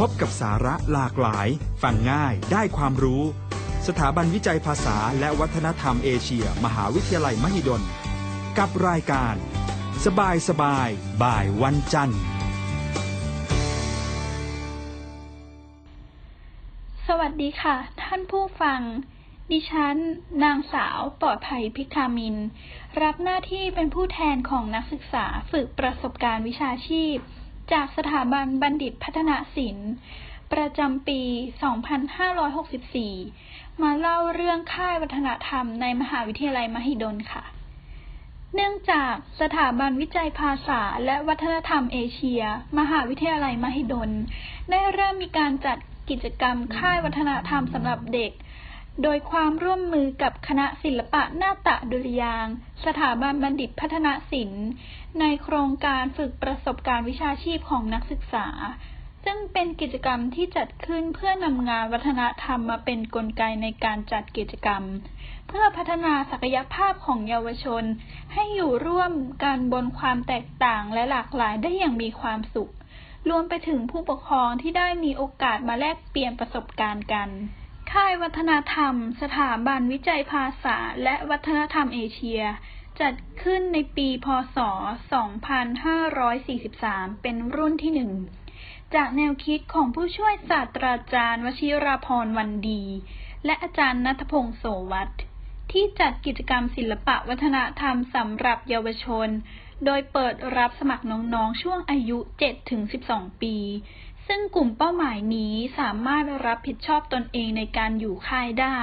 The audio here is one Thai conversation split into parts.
พบกับสาระหลากหลาย ฟังง่ายได้ความรู้ สถาบันวิจัยภาษาและวัฒนธรรมเอเชีย มหาวิทยาลัยมหิดล กับรายการ สบายสบาย บ่ายวันจันทร์ สวัสดีค่ะ ท่านผู้ฟัง ดิฉัน นางสาวปลอดภัยพิคามิน รับหน้าที่เป็นผู้แทนของนักศึกษาฝึกประสบการณ์วิชาชีพ จากสถาบันบัณฑิตพัฒนาศิลป์ ประจำปี 2564 มาเล่าเรื่องค่ายวัฒนธรรมในมหาวิทยาลัยมหิดลค่ะ เนื่องจากสถาบันวิจัยภาษาและวัฒนธรรมเอเชีย มหาวิทยาลัยมหิดล ได้เริ่มมีการจัดกิจกรรมค่ายวัฒนธรรมสำหรับเด็ก โดยความร่วมมือกับคณะศิลปะนาฏดุริยาง สถาบันบัณฑิตพัฒนศิลป์ ในโครงการฝึกประสบการณ์วิชาชีพของนักศึกษา ซึ่งเป็นกิจกรรมที่จัดขึ้นเพื่อนำงานวัฒนธรรมมาเป็นนกลไกในการจัดกิจกรรม เพื่อพัฒนาศักยภาพของเยาวชน ให้อยู่ร่วมกันบนความแตกต่างและหลากหลายได้อย่างมีความสุข รวมไปถึงผู้ปกครองที่ได้มีโอกาสมาแลกเปลี่ยนประสบการณ์กัน ค่ายวัฒนธรรม สถาบันวิจัยภาษาและวัฒนธรรมเอเชีย จัดขึ้นในปีพศ 2543 เป็นรุ่นที่หนึ่งจากแนวคิดของผู้ช่วยศาสตราจารย์ วชิราพรวันดี และอาจารย์นัทพงศ์โสวัตรที่จัดกิจกรรมศิลปะวัฒนธรรมสำหรับเยาวชน โดยเปิดรับสมัครน้องๆ ช่วงอายุ 7-12 ปี ซึ่งกลุ่มเป้าหมายนี้สามารถรับผิดชอบตนเองในการอยู่ค่ายได้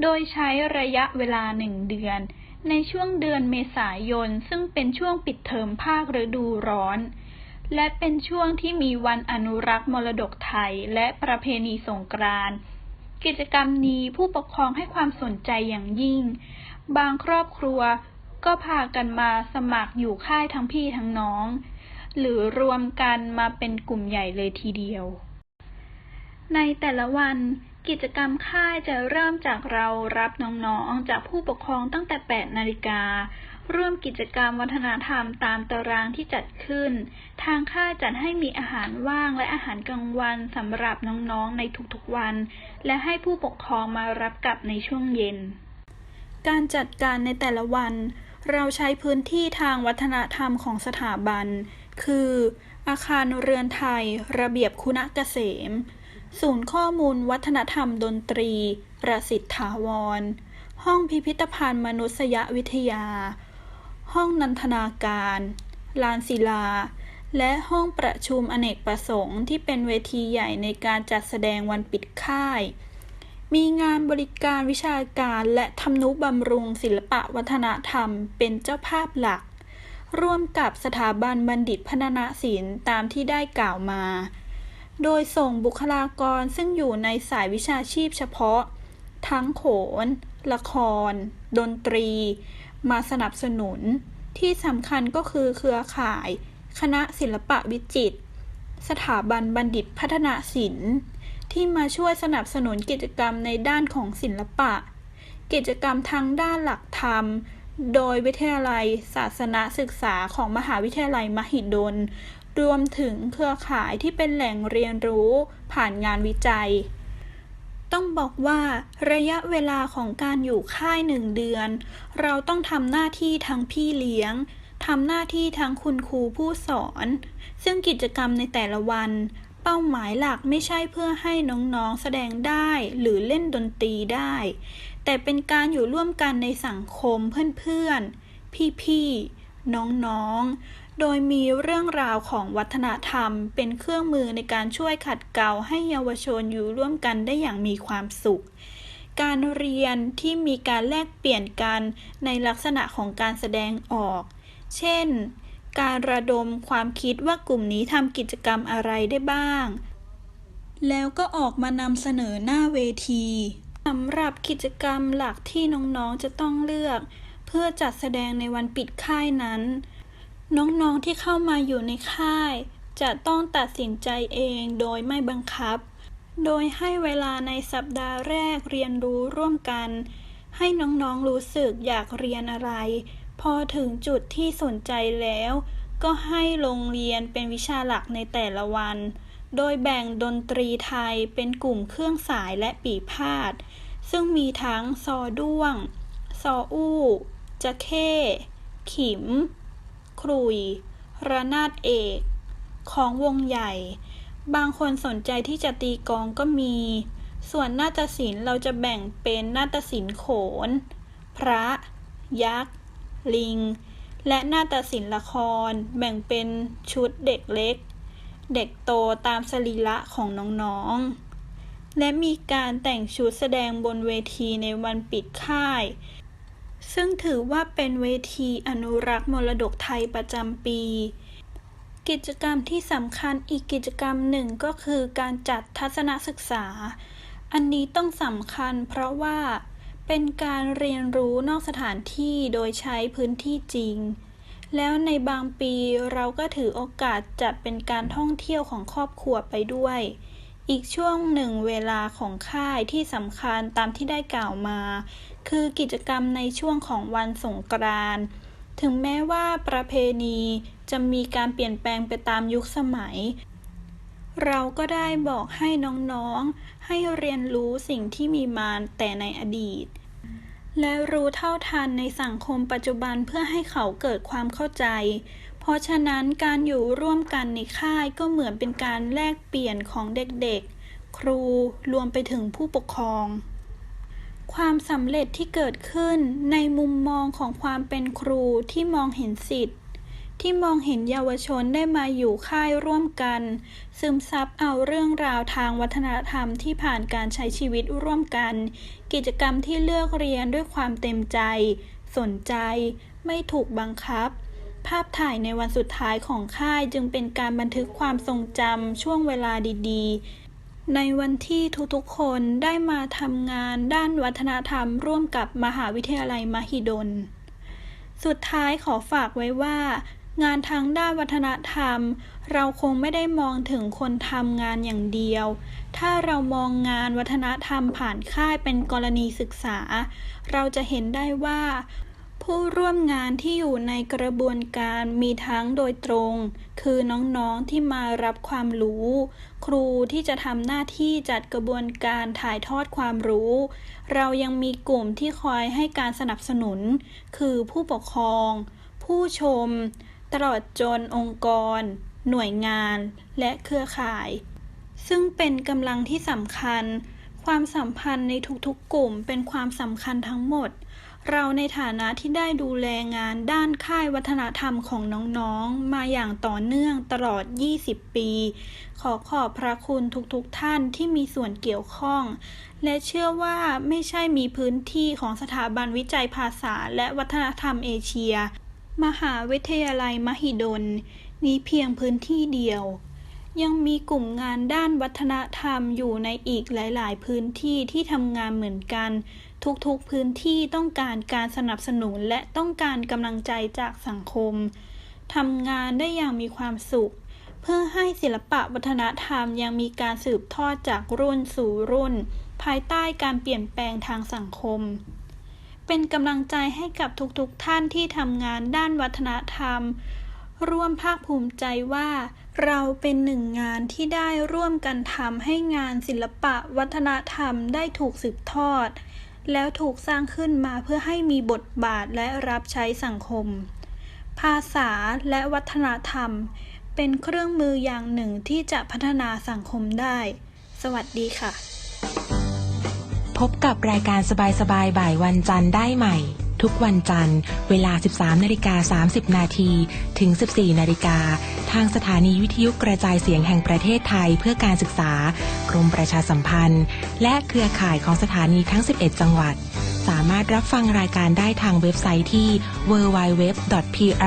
โดยใช้ระยะเวลาหนึ่งเดือน ในช่วงเดือนเมษายน ซึ่งเป็นช่วงปิดเทอมภาคฤดูร้อน และเป็นช่วงที่มีวันอนุรักษ์มรดกไทยและประเพณีสงกรานต์กิจกรรมนี้ผู้ปกครองให้ความสนใจอย่างยิ่ง บางครอบครัวก็พากันมาสมัครอยู่ค่ายทั้งพี่ทั้งน้อง หรือรวมกันมาเป็นกลุ่มใหญ่เลยทีเดียว ในแต่ละวันกิจกรรมค่ายจะเริ่มจากเรารับน้องๆ จากผู้ปกครองตั้งแต่ 8 นาฬิกา ร่วมกิจกรรมวัฒนธรรมตามตารางที่จัดขึ้น ทางค่ายจัดให้มีอาหารว่างและอาหารกลางวันสำหรับน้องๆ ในทุกๆวัน และให้ผู้ปกครองมารับกลับในช่วงเย็น การจัดการในแต่ละวัน เราใช้พื้นที่ทางวัฒนธรรมของสถาบัน คือ อาคารเรือนไทย ระเบียบคุณเกษม ศูนย์ข้อมูลวัฒนธรรมดนตรี ประสิทธาวร ห้องพิพิธภัณฑ์มนุษยวิทยา ห้องนันทนาการ ลานศิลา และห้องประชุมอเนกประสงค์ที่เป็นเวทีใหญ่ในการจัดแสดงวันปิดค่ายมีงานบริการวิชาการและทำนุบำรุงศิลปะวัฒนธรรมเป็นเจ้าภาพหลัก ร่วมกับสถาบันบัณฑิตพัฒนศิลป์ตามที่ได้กล่าวมา โดยส่งบุคลากรซึ่งอยู่ในสายวิชาชีพเฉพาะ ทั้งโขน ละคร ดนตรี มาสนับสนุน ที่สำคัญก็คือเครือข่าย คณะศิลปะวิจิตรสถาบันบัณฑิตพัฒนาศิลป์ ที่มาช่วยสนับสนุนกิจกรรมในด้านของศิลปะ กิจกรรมทางด้านหลักธรรม โดยวิทยาลัยศาสนศึกษาของมหาวิทยาลัยมหิดล รวมถึงเครือข่ายที่เป็นแหล่งเรียนรู้ผ่านงานวิจัย ต้องบอกว่าระยะเวลาของการอยู่ค่ายหนึ่งเดือน เราต้องทำหน้าที่ทั้งพี่เลี้ยงทำหน้าที่ทั้งคุณครูผู้สอน ซึ่งกิจกรรมในแต่ละวัน เป้าหมายหลักไม่ใช่เพื่อให้น้องๆแสดงได้หรือเล่นดนตรีได้ แต่เป็นการอยู่ร่วมกันในสังคมเพื่อนๆ พี่ๆ น้องๆ โดยมีเรื่องราวของวัฒนธรรม เป็นเครื่องมือในการช่วยขัดเกลาให้เยาวชนอยู่ร่วมกันได้อย่างมีความสุข การเรียนที่มีการแลกเปลี่ยนกันในลักษณะของการแสดงออก เช่น การระดมความคิดว่ากลุ่มนี้ทำกิจกรรมอะไรได้บ้างแล้วก็ออกมานำเสนอหน้าเวที สำหรับกิจกรรมหลักที่น้องๆจะต้องเลือก เพื่อจัดแสดงในวันปิดค่ายนั้น น้องๆที่เข้ามาอยู่ในค่าย จะต้องตัดสินใจเองโดยไม่บังคับ โดยให้เวลาในสัปดาห์แรกเรียนรู้ร่วมกัน ให้น้องๆรู้สึกอยากเรียนอะไร พอถึงจุดที่สนใจแล้ว ก็ให้โรงเรียนเป็นวิชาหลักในแต่ละวัน โดยแบ่งดนตรีไทยเป็นกลุ่มเครื่องสายและปีพาด ซึ่งมีทั้งซอด้วง ซออู้จะเข้ ขิม ครุย ระนาดเอก ของวงใหญ่ บางคนสนใจที่จะตีกองก็มี ส่วนนาฏศิลป์เราจะแบ่งเป็นนาฏศิลป์โขน พระ ยักษ์ ลิง และนาฏศิลป์ละคร แบ่งเป็นชุดเด็กเล็ก เด็กโตตามสรีระของน้องๆ และมีการแต่งชุดแสดงบนเวทีในวันปิดค่าย ซึ่งถือว่าเป็นเวทีอนุรักษ์มรดกไทยประจำปี กิจกรรมที่สำคัญอีกกิจกรรมหนึ่งก็คือการจัดทัศนศึกษา อันนี้ต้องสำคัญเพราะว่าเป็นการเรียนรู้นอกสถานที่โดยใช้พื้นที่จริง แล้วในบางปีเราก็ถือโอกาสจัดเป็นการท่องเที่ยวของครอบครัวไปด้วย อีกช่วงหนึ่งเวลาของค่ายที่สำคัญตามที่ได้กล่าวมา คือกิจกรรมในช่วงของวันสงกรานต์ถึงแม้ว่าประเพณีจะมีการเปลี่ยนแปลงไปตามยุคสมัย เราก็ได้บอกให้น้องๆ ให้เรียนรู้สิ่งที่มีมาแต่ในอดีต และรู้เท่าทันในสังคมปัจจุบันเพื่อให้เขาเกิดความเข้าใจ เพราะฉะนั้นการอยู่ร่วมกันในค่ายก็เหมือนเป็นการแลกเปลี่ยนของเด็กๆ ครูรวมไปถึงผู้ปกครอง ความสำเร็จที่เกิดขึ้นในมุมมองของความเป็นครูที่มองเห็นสิทธิ์ ที่มองเห็นเยาวชนได้มาอยู่ค่ายร่วมกัน ซึมซับเอาเรื่องราวทางวัฒนธรรมที่ผ่านการใช้ชีวิตร่วมกัน กิจกรรมที่เลือกเรียนด้วยความเต็มใจ สนใจ ไม่ถูกบังคับ ภาพถ่ายในวันสุดท้ายของค่ายจึงเป็นการบันทึกความทรงจำช่วงเวลาดีๆ ในวันที่ทุกๆคนได้มาทำงานด้านวัฒนธรรมร่วมกับมหาวิทยาลัยมหิดล สุดท้ายขอฝากไว้ว่า งานทางด้านวัฒนธรรม เราคงไม่ได้มองถึงคนทำงานอย่างเดียว ถ้าเรามองงานวัฒนธรรมผ่านค่ายเป็นกรณีศึกษา เราจะเห็นได้ว่า ผู้ร่วมงานที่อยู่ในกระบวนการมีทั้งโดยตรง คือน้องๆที่มารับความรู้ ครูที่จะทำหน้าที่จัดกระบวนการถ่ายทอดความรู้ เรายังมีกลุ่มที่คอยให้การสนับสนุน คือผู้ปกครอง ผู้ชม ตลอดจนองค์กร หน่วยงาน และเครือข่าย ซึ่งเป็นกำลังที่สำคัญ ความสัมพันธ์ในทุกๆกลุ่มเป็นความสำคัญทั้งหมด เราในฐานะที่ได้ดูแลงานด้านค่ายวัฒนธรรมของน้องๆ มาอย่างต่อเนื่องตลอด 20 ปี ขอขอบพระคุณทุกๆท่านที่มีส่วนเกี่ยวข้อง และเชื่อว่าไม่ใช่มีพื้นที่ของสถาบันวิจัยภาษาและวัฒนธรรมเอเชีย มหาวิทยาลัยมหิดลนี้เพียงพื้นที่เดียว ยังมีกลุ่มงานด้านวัฒนธรรมอยู่ในอีกหลาย ๆ พื้นที่ที่ทำงานเหมือนกัน ทุกๆพื้นที่ต้องการการสนับสนุนและต้องการกำลังใจจากสังคมทำงานได้อย่างมีความสุข เพื่อให้ศิลปะวัฒนธรรมยังมีการสืบทอดจากรุ่นสู่รุ่น ภายใต้การเปลี่ยนแปลงทางสังคม เป็นกำลังใจให้กับทุกๆท่านที่ทำงานด้านวัฒนธรรม ร่วมภาคภูมิใจว่า เราเป็นหนึ่งงานที่ได้ร่วมกันทำให้งานศิลปะวัฒนธรรมได้ถูกสืบทอด แล้วถูกสร้างขึ้นมาเพื่อให้มีบทบาทและรับใช้สังคม ภาษาและวัฒนธรรม เป็นเครื่องมืออย่างหนึ่งที่จะพัฒนาสังคมได้ สวัสดีค่ะ พบกับรายการสบายๆบ่ายวันจันทร์ได้ใหม่ ทุกวันจันทร์ เวลา 13นาฬิกา30 นาทีถึง 14นาฬิกา ทางสถานีวิทยุกระจายเสียงแห่งประเทศไทยเพื่อการศึกษา กรมประชาสัมพันธ์ และเครือข่ายของสถานีทั้ง 11 จังหวัด สามารถรับฟังรายการได้ทางเว็บไซต์ที่ www.prd.go.th